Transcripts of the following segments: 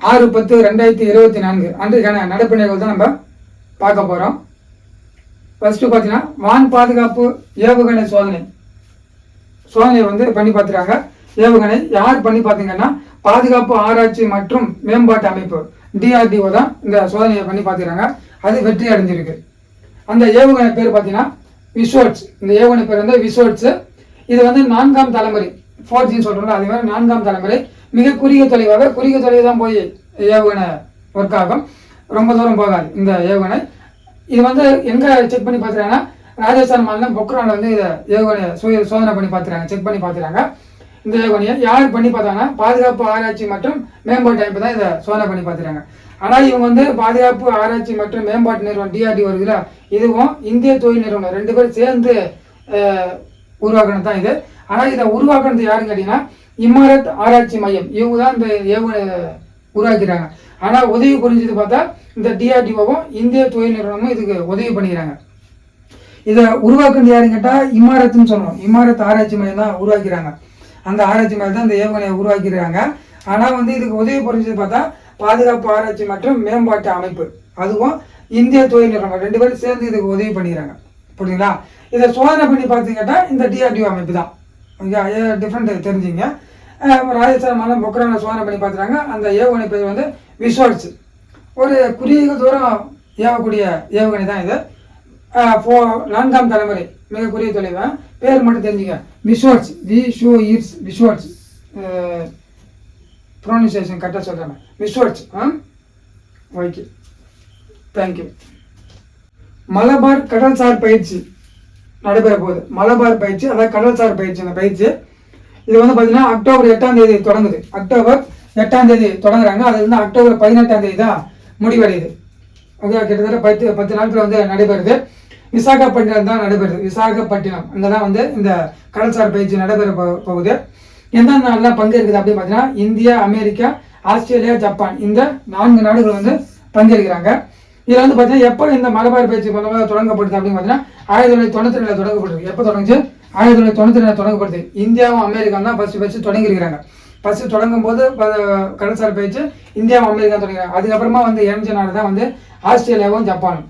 ஆறு பத்து ரெண்டாயிரத்தி இருபத்தி நான்கு அன்றைக்கான நடப்பு தான் நம்ம பார்க்க போகிறோம் ஃபஸ்ட்டு பார்த்தீங்கன்னா வான் பாதுகாப்பு ஏவுகணை சோதனை. சோதனை வந்து பண்ணி பார்த்துருக்காங்க ஏவுகணை யார் பண்ணி பார்த்தீங்கன்னா பாதுகாப்பு ஆராய்ச்சி மற்றும் மேம்பாட்டு அமைப்பு டிஆர்டிஓ தான் இந்த சோதனையை பண்ணி பார்த்துக்கிறாங்க. அது வெற்றி அடைஞ்சிருக்கு. அந்த ஏவுகணை பேர் பார்த்தீங்கன்னா விஸ்வட்ஸ் இந்த ஏவுகணை பேர் வந்து விஸ்வட்ஸ் இது வந்து நான்காம் தலைமுறை. ஃபோர் ஜின்னு சொல்கிறோம்ல அதே மாதிரி நான்காம் தலைமுறை மிக குறுகிய தொலைவாக குறுகிய தொலைவு தான் போய் ஏவுகணை ஒர்க் ஆகும். ரொம்ப தூரம் போகாது இந்த ஏவுகணை. இது வந்து எங்கே செக் பண்ணி பார்த்துறாங்கன்னா ராஜஸ்தான் மாநிலம் பொக்ரானில் வந்து இதை ஏவுகணை சுய சோதனை பண்ணி பார்த்துறாங்க செக் பண்ணி பார்த்துறாங்க இந்த ஏவுகணையை யார் பண்ணி பார்த்தாங்கன்னா பாதுகாப்பு ஆராய்ச்சி மற்றும் மேம்பாட்டு அமைப்பு தான் இதை சோதனை பண்ணி பார்த்துறாங்க ஆனால் இவங்க வந்து பாதுகாப்பு ஆராய்ச்சி மற்றும் மேம்பாட்டு நிறுவனம் டிஆர்டி வருதுல இதுவும் இந்திய தொழில் நிறுவனம் ரெண்டு பேரும் சேர்ந்து உருவாக்கணும் தான் இது. ஆனால் இதை உருவாக்குறது யாருன்னு கேட்டிங்கன்னா இமாரத் ஆராய்ச்சி மையம். இவங்க தான் இந்த ஏவுகணை உருவாக்கிறாங்க ஆனால் உதவி புரிஞ்சது பார்த்தா இந்த டிஆர்டிஓவும் இந்திய தொழில் நிறுவனமும் இதுக்கு உதவி பண்ணிக்கிறாங்க. இதை உருவாக்குனது யாருன்னு கேட்டால் இமாரத்துன்னு சொல்லணும் இமாரத் ஆராய்ச்சி மையம் தான் உருவாக்கிறாங்க அந்த ஆராய்ச்சி மையம் தான் இந்த ஏவுகணையை உருவாக்கிறாங்க ஆனால் வந்து இதுக்கு உதவி புரிஞ்சது பார்த்தா பாதுகாப்பு ஆராய்ச்சி மற்றும் மேம்பாட்டு அமைப்பு. அதுவும் இந்திய தொழில் நிறுவனம் ரெண்டு பேரும் சேர்ந்து இதுக்கு உதவி பண்ணிக்கிறாங்க. புரியுதுங்களா? இதை சோதனை பண்ணி பார்த்தீங்கன்னா இந்த டிஆர்டிஓ அமைப்பு தான். டிஃப்ரெண்ட் தெரிஞ்சுங்க. ராஜஸ்தான் மாநிலம் பொக்ரானில் சோதனை பண்ணி பார்த்துட்டாங்க அந்த ஏவுகணை பேர் வந்து விஸ்வாட்ஸ் ஒரு குறுகிய தூரம் ஏவக்கூடிய ஏவுகணை தான் இது. ஃபோ நான்காம் தலைமுறை மிக குறுகிய தொலைவு பேர் மட்டும் தெரிஞ்சுங்க. விஸ்வாட்ஸ் வி ஷோ இட்ஸ் விஸ்வாட்ஸ் ப்ரொனன்சியேஷன் கரெக்டாக சொல்கிறாங்க விஸ்வாட்ஸ் ஆ ஓகே. தேங்க்யூ மலபார் கடல்சார் பயிற்சி நடைபெற போகுது. மலபார் பயிற்சி அதாவது கடல்சார் பயிற்சி அந்த பயிற்சி இது வந்து பார்த்தீங்கன்னா அக்டோபர் எட்டாம் தேதி தொடங்குது. அக்டோபர் எட்டாம் தேதி தொடங்குறாங்க. அது வந்து அக்டோபர் பதினெட்டாம் தேதி தான் முடிவடையுது. ஓகே கிட்டத்தட்ட பத்து பத்து நாட்கள் வந்து நடைபெறுது. விசாகப்பட்டினம் தான் நடைபெறுது. விசாகப்பட்டினம். அங்கே தான் வந்து இந்த கடல்சார் பயிற்சி நடைபெற போகுது. எந்தெந்த நாடுலாம் பங்கேற்குது அப்படின்னு பார்த்தீங்கன்னா இந்தியா அமெரிக்கா ஆஸ்திரேலியா ஜப்பான். இந்த நான்கு நாடுகள் வந்து பங்கேற்கிறாங்க. இதில் வந்து பார்த்தீங்கன்னா எப்போ இந்த மலபார் பயிற்சி மூலமாக தொடங்கப்படுது அப்படின்னு பார்த்தீங்கன்னா ஆயிரத்தி தொள்ளாயிரத்தி தொண்ணூற்றி ரெண்டில் தொடங்கப்படுது எப்போ தொடங்குச்சு? ஆயிரத்தி தொள்ளாயிரத்தி தொண்ணூற்றி ரெண்டு தொடங்கப்படுது. இந்தியாவும் அமெரிக்கா தான் ஃபஸ்ட்டு ஃபஸ்ட்டு தொடங்கியிருக்கிறாங்க. ஃபஸ்ட்டு தொடங்கும் போது ப- கடல்சார் பயிற்சி இந்தியாவும் அமெரிக்கா தொடங்கிறாங்க அதுக்கப்புறமா வந்து எம்ஜி நாடு தான் வந்து ஆஸ்திரேலியாவும் ஜப்பானும்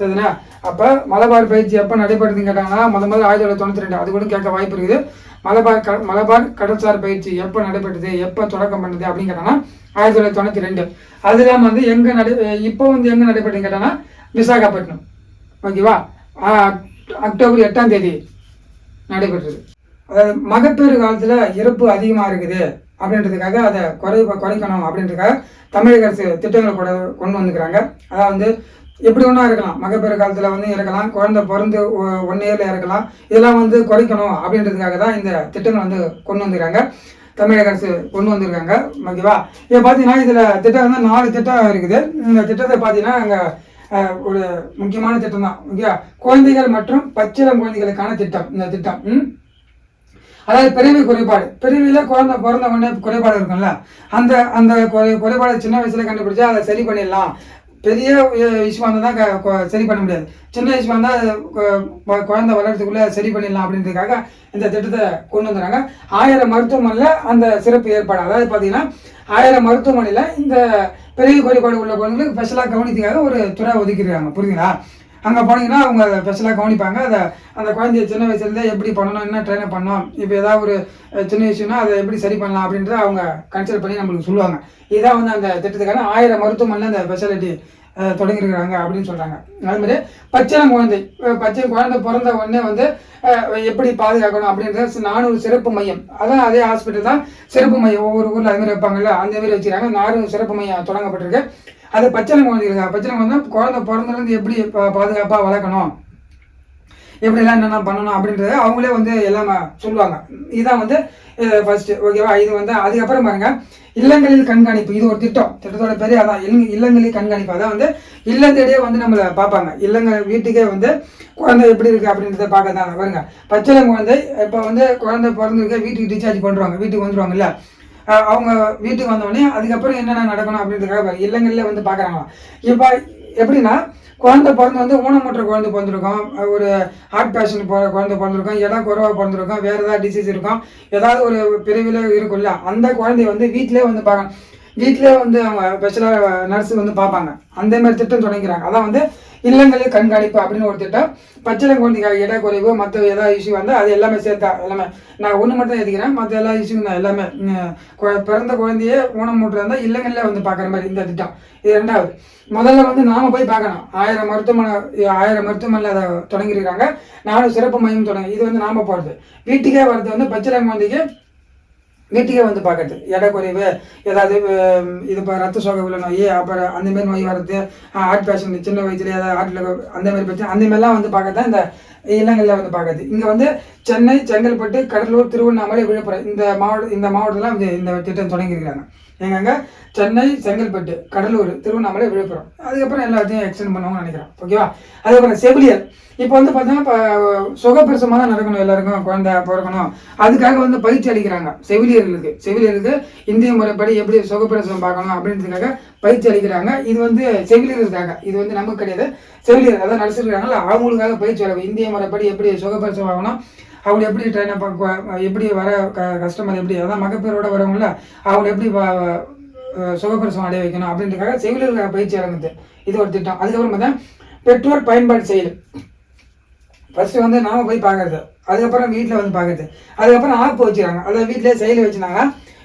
சரிங்களா அப்போ மலபார் பயிற்சி எப்போ நடைபெறுதுன்னு கேட்டாங்கன்னா முத முதல்ல ஆயிரத்தி தொள்ளாயிரத்தி தொண்ணூற்றி ரெண்டு. அது கூட கேட்க வாய்ப்பு இருக்குது. மலபார் க மலபார் கடற்சார் பயிற்சி எப்போ நடைபெற்றது எப்போ தொடக்கம் பண்ணுது அப்படின்னு கேட்டாங்கன்னா ஆயிரத்தி தொள்ளாயிரத்தி தொண்ணூற்றி ரெண்டு. அது இல்லாமல் வந்து எங்கே நடை இப்போ வந்து எங்கே நடைபெறுதுன்னு கேட்டாங்கன்னா விசாகப்பட்டினம். ஓகேவா? அக்டோபர் எட்டாம் தேதி. நடைபெற்றது. அதாவது மகப்பேறு காலத்தில் இறப்பு அதிகமாக இருக்குது அப்படின்றதுக்காக அதை குறை குறைக்கணும் அப்படின்றதுக்காக தமிழக அரசு திட்டங்களை கூட கொண்டு வந்துக்கிறாங்க. அதாவது வந்து எப்படி ஒன்றா இருக்கலாம்? மகப்பேறு காலத்தில் வந்து இறக்கலாம் குழந்தை பிறந்து ஒன் இயரில் இறக்கலாம் இதெல்லாம் வந்து குறைக்கணும் அப்படின்றதுக்காக தான் இந்த திட்டங்கள் வந்து கொண்டு வந்துக்கிறாங்க. தமிழக அரசு கொண்டு வந்திருக்காங்க. ஓகேவா? இப்போ பார்த்தீங்கன்னா இதில் திட்டம் வந்து நாலு திட்டம் இருக்குது. இந்த திட்டத்தை பார்த்தீங்கன்னா அங்கே ஒரு முக்கியமான திட்டம் தான் ஓகே குழந்தைகள் மற்றும் பச்சிளம் குழந்தைகளுக்கான திட்டம் இந்த திட்டம் அதாவது பிறவி குறைபாடு. பிறவியில் குழந்தை பிறந்த உடனே குறைபாடு இருக்கும்ல? அந்த அந்த குறை குறைபாடு சின்ன வயசுல கண்டுபிடிச்சா அதை சரி பண்ணிடலாம். பெரிய இஷ்யூவாக இருந்தால் தான் சரி பண்ண முடியாது. சின்ன இஷ்யூவாக இருந்தால் குழந்தை வளர்றதுக்குள்ள சரி பண்ணிடலாம் அப்படின்றதுக்காக இந்த திட்டத்தை கொண்டு வந்துறாங்க ஆயிரம் மருத்துவமனையில் அந்த சிறப்பு ஏற்பாடு. அதாவது பார்த்தீங்கன்னா ஆயிரம் மருத்துவமனையில் இந்த பெரிய குறைபாடு உள்ள குழந்தைங்களுக்கு ஸ்பெஷலாக கவனித்துக்காக ஒரு துறை ஒதுக்கிடுறாங்க புரியுதுங்களா? அங்கே போனீங்கன்னா அவங்க ஸ்பெஷலாக கவனிப்பாங்க. அதை அந்த குழந்தைய சின்ன வயசுலேருந்தே எப்படி பண்ணணும் என்ன ட்ரெயின் பண்ணணும் இப்போ ஏதாவது ஒரு சின்ன விஷயம்னா அதை எப்படி சரி பண்ணலாம் அப்படின்றத அவங்க கன்சிடர் பண்ணி நம்மளுக்கு சொல்லுவாங்க. இதான் வந்து அந்த திட்டத்துக்கான ஆயிரம் மருத்துவமனையில் அந்த ஸ்பெஷாலிட்டி தொடங்கியிருக்கிறாங்க அப்படின்னு சொல்கிறாங்க அது மாதிரி பச்சிளம் குழந்தை பச்சை குழந்தை பிறந்த உடனே வந்து எப்படி பாதுகாக்கணும் அப்படின்றது நானூறு சிறப்பு மையம். அதான் அதே ஹாஸ்பிட்டல் தான் சிறப்பு மையம். ஒவ்வொரு ஊரில் அது மாதிரி வைப்பாங்கல்ல அந்த மாதிரி வச்சுருக்காங்க நானூறு சிறப்பு மையம் தொடங்கப்பட்டிருக்கு. அது பச்சிளம் குழந்தைகளுக்கு பச்சிளம் குழந்தை குழந்தை பிறந்ததுலேருந்து எப்படி பா- பாதுகாப்பாக வளர்க்கணும்? எப்படிலாம் என்னென்ன பண்ணணும் அப்படின்றத அவங்களே வந்து எல்லாம் சொல்லுவாங்க. இதுதான் வந்து ஃபர்ஸ்ட் ஓகேவா இது வந்து அதுக்கப்புறம் பாருங்க. இல்லங்களில் கண்காணிப்பு. இது ஒரு திட்டம். திட்டத்தோட பேரே அதான். இல்ல- இல்லங்களில் கண்காணிப்பு. அதான் வந்து இல்லத்தேடியே வந்து நம்மளை பார்ப்பாங்க. இல்லங்கள் வீட்டுக்கே வந்து குழந்தை எப்படி இருக்கு அப்படின்றத பார்க்க தான் பாருங்க. பச்சிளம் குழந்தை இப்போ வந்து குழந்தை பிறந்திருக்க வீட்டுக்கு டிஸ்சார்ஜ் பண்ணுறாங்க வீட்டுக்கு வந்துடுவாங்கல்ல அவங்க வீட்டுக்கு வந்தோடனே அதுக்கப்புறம் என்னென்ன நடக்கணும் அப்படின்றதுக்காக இல்லங்களில் வந்து பார்க்குறாங்களாம் இப்போ எப்படின்னா குழந்தை பிறந்து வந்து ஊனமுற்ற குழந்தை பிறந்திருக்கும். ஒரு ஹார்ட் பேஷன் போகிற குழந்தை பிறந்திருக்கும். எதாவது குறைவாக பிறந்திருக்கும். வேறு ஏதாவது டிசீஸ் இருக்கும். ஏதாவது ஒரு பிரிவில் இருக்கும்ல அந்த குழந்தைய வந்து வீட்டிலே வந்து பார்க்கணும் வீட்டிலே வந்து அவங்க ஸ்பெஷலாக நர்ஸு வந்து பார்ப்பாங்க. அந்த மாதிரி திட்டம் தொடங்கிறாங்க அதான் வந்து இல்லங்களில் கண்காணிப்பு அப்படின்னு ஒரு திட்டம். பச்சிலை குழந்தைக்காக இட குறைவு மற்ற ஏதாவது இஷ்யூ வந்தால் அது எல்லாமே சேர்த்தா எல்லாமே. நான் ஒன்று மட்டும் தான் ஏற்றிக்கிறேன் மற்ற எல்லா இஷ்யூ தான் எல்லாமே பிறந்த குழந்தையே ஊனம் ஊனமுற்று இருந்தால் இல்லங்களில் வந்து பார்க்குற மாதிரி இந்த திட்டம். இது ரெண்டாவது. முதல்ல வந்து நாம போய் பார்க்கணும். ஆயிரம் மருத்துவமனை ஆயிரம் மருத்துவமனையில் அதை தொடங்கியிருக்காங்க. நானும் சிறப்பு மையம் தொடங்கி இது வந்து நாம போகிறது வீட்டுக்கே வர்றது வந்து பச்சிலை குழந்தைக்கு வீட்டுக்கே வந்து பார்க்கறது. எடை குறைவு ஏதாவது இது இப்போ ரத்த சோக உள்ள நோய் அப்புறம் அந்தமாரி நோய் வர்றது ஹார்ட் பேஷண்ட் சின்ன வயசுல ஏதாவது ஹார்ட்ல அந்த மாதிரி பிரச்சனை அந்தமாரிலாம் வந்து பார்க்கறது தான் இந்த இல்லங்களில் வந்து பார்க்கறது. இங்கே வந்து சென்னை செங்கல்பட்டு கடலூர் திருவண்ணாமலை விழுப்புரம் இந்த மாவட்ட இந்த மாவட்டத்தில் வந்து இந்த திட்டம் தொடங்கியிருக்கிறாங்க. எங்கங்க? சென்னை செங்கல்பட்டு கடலூர் திருவண்ணாமலை விழுப்புரம். அதுக்கப்புறம் எல்லாத்தையும் எக்ஸ்டெண்ட் பண்ணுவாங்கன்னு நினைக்கிறேன். ஓகேவா அதுக்கப்புறம் செவிலியர். இப்போ வந்து பார்த்தீங்கன்னா இப்போ சுகப்பிரசமாக தான் நடக்கணும் எல்லாருக்கும் குழந்தை பிறக்கணும். அதுக்காக வந்து பயிற்சி அளிக்கிறாங்க செவிலியர்களுக்கு. செவிலியருக்கு இந்திய முறைப்படி எப்படி சுகப்பிரசவம் பார்க்கணும் அப்படின்றதுக்காக பயிற்சி அளிக்கிறாங்க. இது வந்து செவிலியர்களுக்காக. இது வந்து நமக்கு கிடையாது. செவிலியர் அதான் நடிச்சிருக்காங்கல்ல அவங்களுக்காக பயிற்சி வழங்கும் இந்திய முறைப்படி எப்படி சுகப்பிரசவம் ஆகணும் அவங்க எப்படி ட்ரெயின் எப்படி வர க கஸ்டமர் எப்படி அதான் மகப்பேரோட வரவங்கள அவங்க எப்படி வ- சுகப்பிரசவம் அடைய வைக்கணும் அப்படின்றதுக்காக செவிலியர்களுக்காக பயிற்சி அரங்கத்து இது ஒரு திட்டம். அதுக்கப்புறம் பார்த்தா பெற்றோர் பயன்பாடு செயல் ஃபர்ஸ்ட் வந்து நாம போய் பார்க்கறது. அதுக்கப்புறம் வீட்டில் வந்து பார்க்கறது. அதுக்கப்புறம் ஆப் வச்சுருக்காங்க அதாவது வீட்டிலே செயலி வச்சுனாங்க.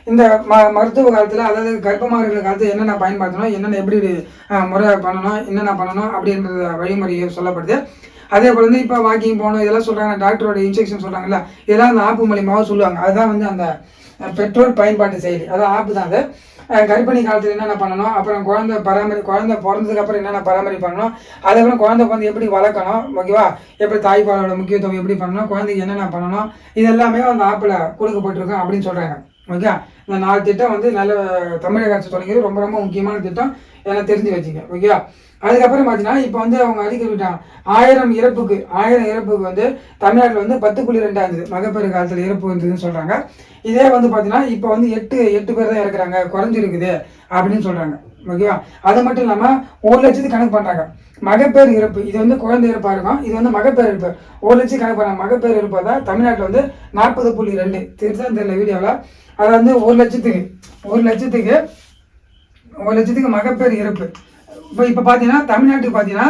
இந்த ம மருத்துவ காலத்தில் அதாவது கர்ப்பமாக காலத்தில் என்னென்ன பயன்படுத்தணும் என்னென்ன எப்படி முறை பண்ணணும் என்னென்ன பண்ணணும் அப்படின்ற வழிமுறை சொல்லப்படுது. அதே போல் வந்து இப்போ வாக்கிங் போகணும் இதெல்லாம் சொல்கிறாங்க டாக்டரோட இன்ஜெக்ஷன் சொல்கிறாங்கல்ல இதெல்லாம் அந்த ஆப்பு மூலியமாக சொல்லுவாங்க. அதுதான் வந்து அந்த பெட்ரோல் பயன்பாட்டு செயலி. அதான் ஆப்பு தான் அது. கர்ப்பிணி காலத்தில் என்னென்ன பண்ணணும் அப்புறம் குழந்தை பராமரி குழந்தை பிறந்ததுக்கப்புறம் என்னென்ன பராமரிப்பு பண்ணணும் அதுக்கப்புறம் குழந்தை வந்து எப்படி வளர்க்கணும் ஓகேவா? எப்படி தாய்ப்பாலோட முக்கியத்துவம் எப்படி பண்ணணும் குழந்தைக்கு என்னென்ன பண்ணணும் இது எல்லாமே அந்த ஆப்பில் கொடுக்கப்பட்டிருக்கும் அப்படின்னு சொல்கிறாங்க ஓகே? இந்த நாலு திட்டம் வந்து நல்ல தமிழக அரசு தொடங்கியது. ரொம்ப ரொம்ப முக்கியமான திட்டம். எல்லாம் தெரிஞ்சு வச்சுங்க. ஓகேவா? அதுக்கப்புறம் பார்த்தீங்கன்னா இப்போ வந்து அவங்க அறிக்கை விட்டாங்க ஆயிரம் இறப்புக்கு ஆயிரம் இறப்புக்கு வந்து தமிழ்நாட்டில் வந்து பத்து புள்ளி ரெண்டாக இருந்தது மகப்பேறு காலத்தில் இறப்பு இருந்ததுன்னு சொல்கிறாங்க இதே வந்து பார்த்தீங்கன்னா இப்போ வந்து எட்டு எட்டு பேர் தான் இறக்குறாங்க. குறைஞ்சிருக்குது அப்படின்னு சொல்கிறாங்க ஓகேவா அது மட்டும் இல்லாமல் ஒரு லட்சத்துக்கு கணக்கு பண்ணுறாங்க மகப்பேறு இறப்பு இது வந்து குழந்தை இறப்பாக இருக்கும். இது வந்து மகப்பேறு இறப்பு. ஒரு லட்சம் கணக்கு பண்ணுறாங்க மகப்பேறு இறப்பு தான் தமிழ்நாட்டில் வந்து நாற்பது புள்ளி ரெண்டு. திருத்தான் தெரியல வீடியோவில் அது வந்து ஒரு லட்சத்துக்கு ஒரு லட்சத்துக்கு ஒரு லட்சத்துக்கு மகப்பேறு இறப்பு. இப்போ இப்போ பார்த்தீங்கன்னா தமிழ்நாட்டுக்கு பார்த்தீங்கன்னா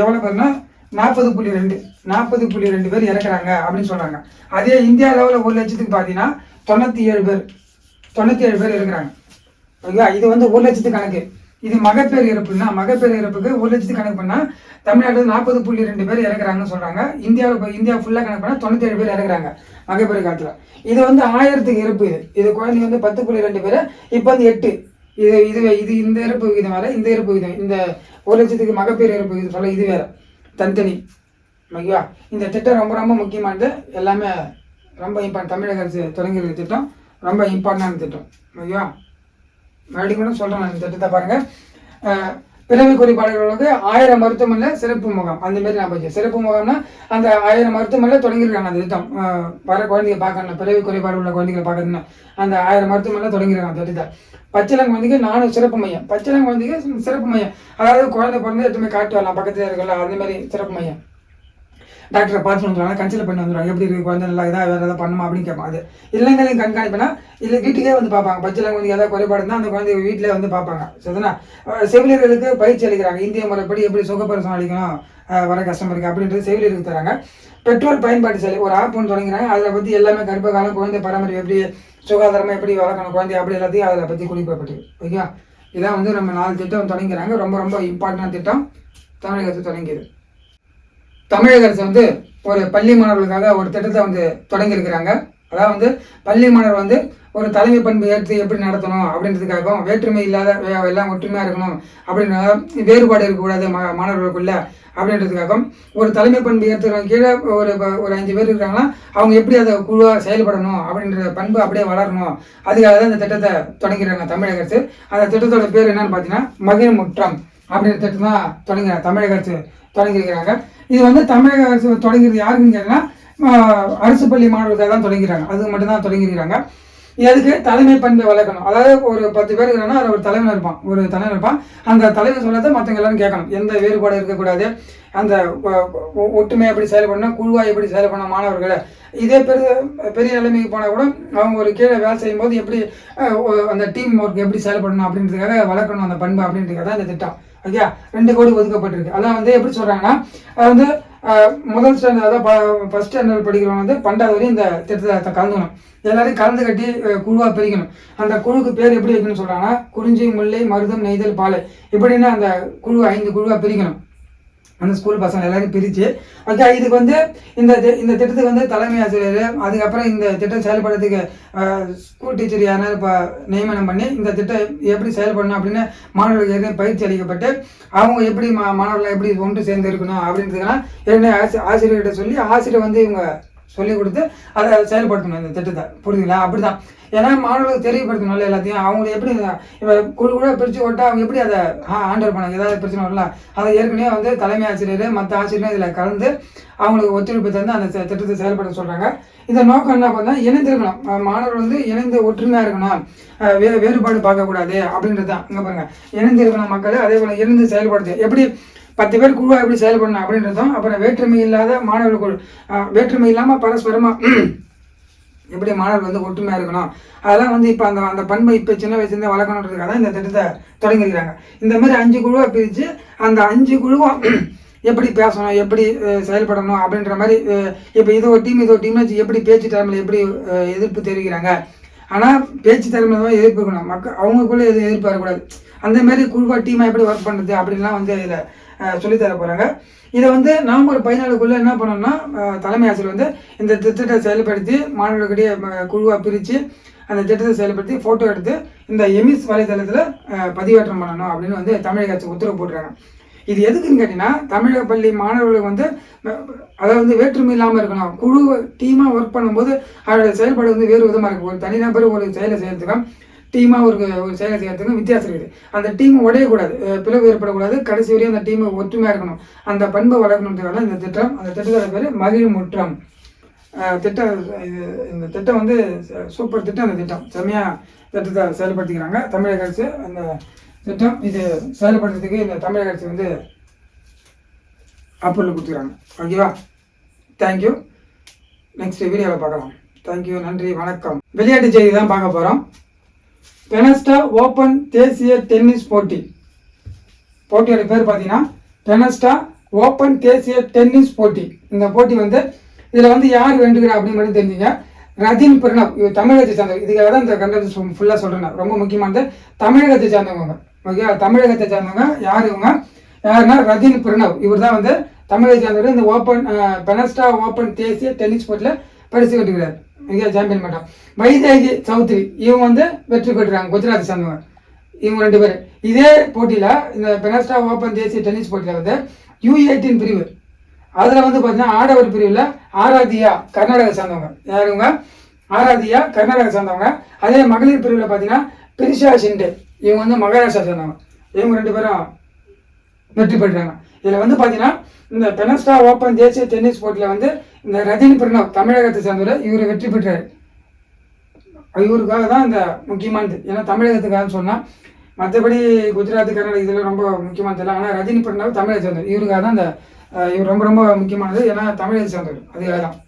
எவ்வளோ பேர்னா நாற்பது புள்ளி ரெண்டு நாற்பது புள்ளி ரெண்டு பேர் இறக்குறாங்க அப்படின்னு சொல்கிறாங்க அதே இந்தியா லெவலில் ஒரு லட்சத்துக்கு பார்த்தீங்கன்னா தொண்ணூற்றி ஏழு பேர் தொண்ணூற்றி ஏழு பேர் இருக்கிறாங்க ஓகேவா இது வந்து ஒரு லட்சத்து கணக்கு. இது மகப்பேறு இறப்புன்னா மகப்பேறு இறப்புக்கு ஒரு லட்சத்து கணக்கு பண்ணால் தமிழ்நாட்டில் நாற்பது புள்ளி ரெண்டு பேர் இறக்குறாங்கன்னு சொல்கிறாங்க இந்தியாவில் இப்போ இந்தியா ஃபுல்லாக கணக்கு பண்ணால் தொண்ணூற்றி ஏழு பேர் இறக்குறாங்க மகப்பேறு காலத்தில். இது வந்து ஆயிரத்துக்கு இறப்பு இது. இது குழந்தைங்க வந்து பத்து புள்ளி ரெண்டு பேர் இப்போ வந்து எட்டு. இது இது இது இந்த இறப்பு விகிதம் வேற இந்த இறப்பு விகிதம். இந்த ஒரு லட்சத்துக்கு மகப்பேறு இறப்பு விகிதம் சொல்ல இது வேற. தனித்தனி. ஓகேவா? இந்த திட்டம் ரொம்ப ரொம்ப முக்கியமானது. எல்லாமே ரொம்ப இம்பார்ட் தமிழக அரசு தொடங்கிய திட்டம் ரொம்ப இம்பார்ட்டண்டான திட்டம். ஓகேவா? மறுபடியும் கூட சொல்கிறேன் நான் இந்த திட்டத்தை பாருங்கள் பிறவி குறைபாடுகளுக்கு ஆயிரம் மருத்துவமனையில் சிறப்பு முகாம். அந்த மாதிரி நான் போச்சு சிறப்பு முகாம்னா அந்த ஆயிரம் மருத்துவமனையில் தொடங்கியிருக்காங்க அந்த திட்டம் வர குழந்தைங்க பார்க்கணும் பிறவி குறைபாடு உள்ள குழந்தைகளை பார்க்கணும்னா அந்த ஆயிரம் மருத்துவமனையில் தொடங்கியிருக்காங்க அந்த திட்டம் பச்சிளம் குழந்தைக்கு நானும் சிறப்பு மையம். பச்சிளம் குழந்தைக்கு சிறப்பு மையம். அதாவது குழந்தை பிறந்து எட்டுமே காட்டு வரலாம் பக்கத்துல இருக்கல அந்த மாதிரி சிறப்பு மையம். டாக்டரை பார்த்து வந்துடுவாங்க கன்சல்ட் பண்ணி வந்துடுவாங்க. எப்படி இருக்கு குழந்தை நல்லா இதாக வேறு ஏதாவது பண்ணுமா அப்படின்னு கேட்பாங்க. அது இல்லைங்களையும் கண்காணிப்புனா இல்லை வீட்டுக்கே வந்து பார்ப்பாங்க. பச்சிளம் வந்து ஏதாவது குறைபாடு இருந்தால் அந்த குழந்தைய வீட்டிலே வந்து பார்ப்பாங்க. சரிதானா? செவிலியர்களுக்கு பயிற்சி அளிக்கிறாங்க. இந்திய முறைப்படி எப்படி சுகப்பிரசவம் அளிக்கணும் வர கஸ்டமருக்கு அப்படின்றது செவிலியருக்கு தராங்க. பெட்ரோல் பயன்பாட்டு செயலி ஒரு ஆப் ஒன்று தொடங்குறாங்க அதில் பற்றி எல்லாமே கர்ப்ப காலம் குழந்தை பராமரிப்பு எப்படி சுகாதாரமாக எப்படி வளர்க்கணும் குழந்தை அப்படி எல்லாத்தையும் அதில் பற்றி குறிப்பிடப்பட்டு ஓகேவா? இதான் வந்து நம்ம நாலு திட்டம் தொடங்கிறாங்க ரொம்ப ரொம்ப இம்பார்ட்டண்டான திட்டம். தமிழகத்தில் தொடங்கியது. தமிழக அரசு வந்து ஒரு பள்ளி மாணவர்களுக்காக ஒரு திட்டத்தை வந்து தொடங்கியிருக்கிறாங்க. அதாவது வந்து பள்ளி மாணவர் வந்து ஒரு தலைமை பண்பு ஏற்று எப்படி நடத்தணும் அப்படின்றதுக்காகவும் வேற்றுமை இல்லாத எல்லாம் ஒற்றுமையாக இருக்கணும் அப்படின்ற வேறுபாடு இருக்கக்கூடாது மா மாணவர்களுக்குள்ள அப்படின்றதுக்காகவும் ஒரு தலைமை பண்பு ஏற்றுறவங்க கீழே ஒரு ஒரு அஞ்சு பேர் இருக்காங்கன்னா அவங்க எப்படி அதை குழுவாக செயல்படணும் அப்படின்ற பண்பு அப்படியே வளரணும். அதுக்காக தான் இந்த திட்டத்தை தொடங்கிறாங்க தமிழக அரசு. அந்த திட்டத்தோட பேர் என்னன்னு பார்த்தீங்கன்னா மகிழ் முற்றம் அப்படின்ற திட்டம் தான் தொடங்குறாங்க தமிழக அரசு. தொடங்கியிருக்கிறாங்க. இது வந்து தமிழக அரசு தொடங்கிறது யாருக்குன்னு கேட்டீங்கன்னா அரசு பள்ளி மாணவர்களுக்காக தான் தொடங்கிறாங்க அது மட்டும் தான் தொடங்கியிருக்கிறாங்க. எதுக்கு? தலைமை பண்பை வளர்க்கணும். அதாவது ஒரு பத்து பேர் இருக்கிறாங்கன்னா அதில் ஒரு தலைவன் இருப்பான். ஒரு தலைவன் இருப்பான். அந்த தலைவர் சொன்னதை மற்றவங்க எல்லாரும் கேட்கணும். எந்த வேறுபாடும் இருக்கக்கூடாது. அந்த ஒ- ஒற்றுமை எப்படி செயல்படணும்? குழுவாக எப்படி செயல்படணும் மாணவர்களை? இதே பெரிய பெரிய நிலைமைக்கு போனால் கூட அவங்க ஒரு கீழே வேலை செய்யும்போது எப்படி அந்த டீம் ஒர்க் எப்படி செயல்படணும் அப்படின்றதுக்காக வளர்க்கணும் அந்த பண்பு அப்படின்றதுக்காக தான் இந்த திட்டம். ஓகே ரெண்டு கோடி ஒதுக்கப்பட்டிருக்கு. அதான் வந்து எப்படி சொல்கிறாங்கன்னா அது வந்து முதல் ஸ்டாண்டர்ட் அதாவது ஃபஸ்ட் ஸ்டாண்டர்ட் படிக்கிறவங்க வந்து பன்னெண்டாவது வரையும் இந்த திட்டத்தை கலந்துக்கணும். எல்லாரையும் கலந்து கட்டி குழுவாக பிரிக்கணும். அந்த குழுவுக்கு பேர் எப்படி வைக்கணும்னு சொல்கிறாங்கன்னா குறிஞ்சி முல்லை மருதம் நெய்தல் பாலை. இப்படின்னு அந்த குழு ஐந்து குழுவாக பிரிக்கணும். அந்த ஸ்கூல் பசங்க எல்லாரும் பிரித்து ஓகே இதுக்கு வந்து இந்த தி- இந்த திட்டத்துக்கு வந்து தலைமை ஆசிரியர் அதுக்கப்புறம் இந்த திட்டம் செயல்படுறதுக்கு ஸ்கூல் டீச்சர் யாராவது இப்போ நியமனம் பண்ணி இந்த திட்டம் எப்படி செயல்படணும் அப்படின்னு மாணவர்களுக்கு ஏற்கனவே பயிற்சி அளிக்கப்பட்டு அவங்க எப்படி மா மாணவர்களை எப்படி ஒன்று சேர்ந்து இருக்கணும் அப்படின்றதுக்கெல்லாம் ஏற்கனவே ஆசி ஆசிரியர்கிட்ட சொல்லி ஆசிரியர் வந்து இவங்க சொல்லிக் கொடுத்து அதை செயல்படுத்தணும் இந்த திட்டத்தை. புரியுதுங்களா அப்படிதான். ஏன்னா மாணவர்களுக்கு தெரியப்படுத்தணும்ல எல்லாத்தையும். அவங்க எப்படி இப்போ குழு கூட பிரித்து ஓட்டா அவங்க எப்படி அதை ஹேண்டில் பண்ணாங்க ஏதாவது பிரச்சனை வரல அதை ஏற்கனவே வந்து தலைமை ஆசிரியர் மற்ற ஆசிரியரும் இதில் கலந்து அவங்களுக்கு ஒத்துழைப்பு தந்து அந்த திட்டத்தை செயல்பட சொல்கிறாங்க இந்த நோக்கம் என்ன பண்ணால் இணைந்திருக்கணும். மாணவர்கள் வந்து இணைந்து ஒற்றுமையாக இருக்கணும். வே வேறுபாடு பார்க்கக்கூடாது அப்படின்றது தான் இங்கே பாருங்க. இணைந்து இருக்கணும் மக்கள் அதே போல் இணைந்து செயல்படுது எப்படி? பத்து பேர் குழுவாக எப்படி செயல்படணும் அப்படின்றதும் அப்புறம் வேற்றுமை இல்லாத மாணவர்கள் குழு வேற்றுமை இல்லாமல் பரஸ்பரமாக எப்படி மாணவர்கள் வந்து ஒற்றுமையாக இருக்கணும்? அதெல்லாம் வந்து இப்போ அந்த அந்த பண்பை இப்போ சின்ன வயசுலேருந்து வளர்க்கணுன்றதுக்காக தான் இந்த திட்டத்தை தொடங்கியிருக்காங்க. இந்த மாதிரி அஞ்சு குழுவாக பிரித்து அந்த அஞ்சு குழுவும் எப்படி பேசணும் எப்படி செயல்படணும் அப்படின்ற மாதிரி இப்போ இது ஒரு டீம் இது ஒரு வச்சு எப்படி பேச்சு டைமில் எப்படி எதிர்ப்பு தெரிவிக்கிறாங்க. ஆனால் பேச்சு திறமையில தான் எதிர்ப்பு இருக்கணும். மக்கள் அவங்களுக்குள்ளே எதுவும் எதிர்ப்பு வரக்கூடாது. அந்த மாதிரி குழுவாக டீமாக எப்படி ஒர்க் பண்ணுறது அப்படின்லாம் வந்து இதில் சொல்லித்தர போகிறாங்க இதை வந்து நவம்பர் பதினாலுக்குள்ளே என்ன பண்ணோம்னா தலைமை ஆசிரியர் வந்து இந்த திட்டத்தை செயல்படுத்தி மாணவர்களுக்கிடையே குழுவாக பிரித்து அந்த திட்டத்தை செயல்படுத்தி ஃபோட்டோ எடுத்து இந்த எமிஸ் வலைதளத்தில் பதிவேற்றம் பண்ணணும் அப்படின்னு வந்து தமிழக அரசு உத்தரவு போட்டுருக்காங்க. இது எதுக்குன்னு கேட்டிங்கன்னா தமிழக பள்ளி மாணவர்களுக்கு வந்து அதாவது வந்து வேற்றுமை இல்லாமல் இருக்கணும். குழு டீமாக ஒர்க் பண்ணும்போது அவருடைய செயல்பாடு வந்து வேறு விதமாக இருக்கும். ஒரு தனிநபர் ஒரு செயலை செய்யறதுக்கும் டீமாக ஒரு ஒரு செயலை செய்யறதுக்கும் வித்தியாசம் இருக்குது. அந்த டீம் உடையக்கூடாது. பிளவு ஏற்படக்கூடாது. கடைசி வரையும் அந்த டீமை ஒற்றுமையாக இருக்கணும். அந்த பண்பை வளர்க்கணுன்றதால இந்த திட்டம் அந்த திட்டத்தோட பேர் மகிழ் முற்றம். திட்டம் இது இந்த திட்டம் வந்து ச- சூப்பர் திட்டம் அந்த திட்டம். செம்மையாக திட்டத்தை செயல்படுத்திக்கிறாங்க. தமிழக அரசு அந்த திட்டம் இது செயல்படுறதுக்கு இந்த தமிழக அரசு வந்து அப்ரூவல் கொடுத்துக்கிறாங்க. ஓகேவா? தேங்க்யூ நெக்ஸ்ட் வீடியோவில் பார்க்கலாம். தேங்க்யூ நன்றி. வணக்கம். விளையாட்டு செய்தி தான் பார்க்க போகிறோம் பெனஸ்டா ஓப்பன் தேசிய டென்னிஸ் போட்டி. போட்டியோட பேர் பார்த்தீங்கன்னா பெனஸ்டா ஓப்பன் தேசிய டென்னிஸ் போட்டி. இந்த போட்டி வந்து இதில் வந்து யார் வேண்டுகிறா அப்படின்னு மட்டும் தெரிஞ்சுங்க. ரஜின் பிரணவ் இவர் தமிழகத்தை சார்ந்தவர் இதுக்காக தான் இந்த கண்டத்தை ஃபுல்லாக சொல்கிறேன் ரொம்ப முக்கியமானது தமிழகத்தை சார்ந்தவங்க ஓகே தமிழகத்தை சார்ந்தவங்க யார் இவங்க? யாருன்னா ரஜின் பிரணவ் இவர் தான் வந்து தமிழகத்தை சார்ந்தவர். இந்த ஓப்பன் பெனஸ்டா ஓப்பன் தேசிய டென்னிஸ் போட்டியில் பரிசு கட்டுகிறார் இந்தியா சாம்பியன் பட்டம் வைதேகி சௌத்ரி இவங்க வந்து வெற்றி பெற்றுறாங்க குஜராத் சார்ந்தவங்க இவங்க ரெண்டு பேர். இதே போட்டியில் இந்த பெனஸ்டா ஓப்பன் தேசிய டென்னிஸ் போட்டியில் வந்து யூ எயிட்டின் பிரிவு. அதில் வந்து பார்த்தீங்கன்னா ஆடவர் பிரிவில் ஆராதியா கர்நாடகா சார்ந்தவங்க. யார் இவங்க? ஆராதியா கர்நாடகா சார்ந்தவங்க. அதே மகளிர் பிரிவில் பார்த்தீங்கன்னா பிரிஷா ஷிண்டே. இவங்க வந்து மகாராஷ்டிரா சார்ந்தவங்க. இவங்க ரெண்டு பேரும் வெற்றி பெற்றாங்க. இதில் வந்து பார்த்தீங்கன்னா இந்த பெனஸ்டா ஓப்பன் தேசிய டென்னிஸ் போட்டியில் வந்து இந்த ரஜினி பிரணவ் தமிழகத்தை சேர்ந்தவர். இவர் வெற்றி பெற்றார். இவருக்காக தான் இந்த முக்கியமானது. ஏன்னா தமிழகத்துக்காக சொன்னால் மற்றபடி குஜராத் கர்நாடக இதெல்லாம் ரொம்ப முக்கியமானது இல்லை. ஆனால் ரஜினி பிரணவ் தமிழக சேர்ந்தவர். இவருக்காக தான் இந்த இவர் ரொம்ப ரொம்ப முக்கியமானது. ஏன்னா தமிழக சேர்ந்தவர். அதுக்காக தான்.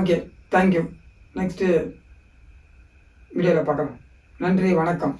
ஓகே தேங்க்யூ நெக்ஸ்ட்டு வீடியோவில் பார்க்கலாம். நன்றி வணக்கம்.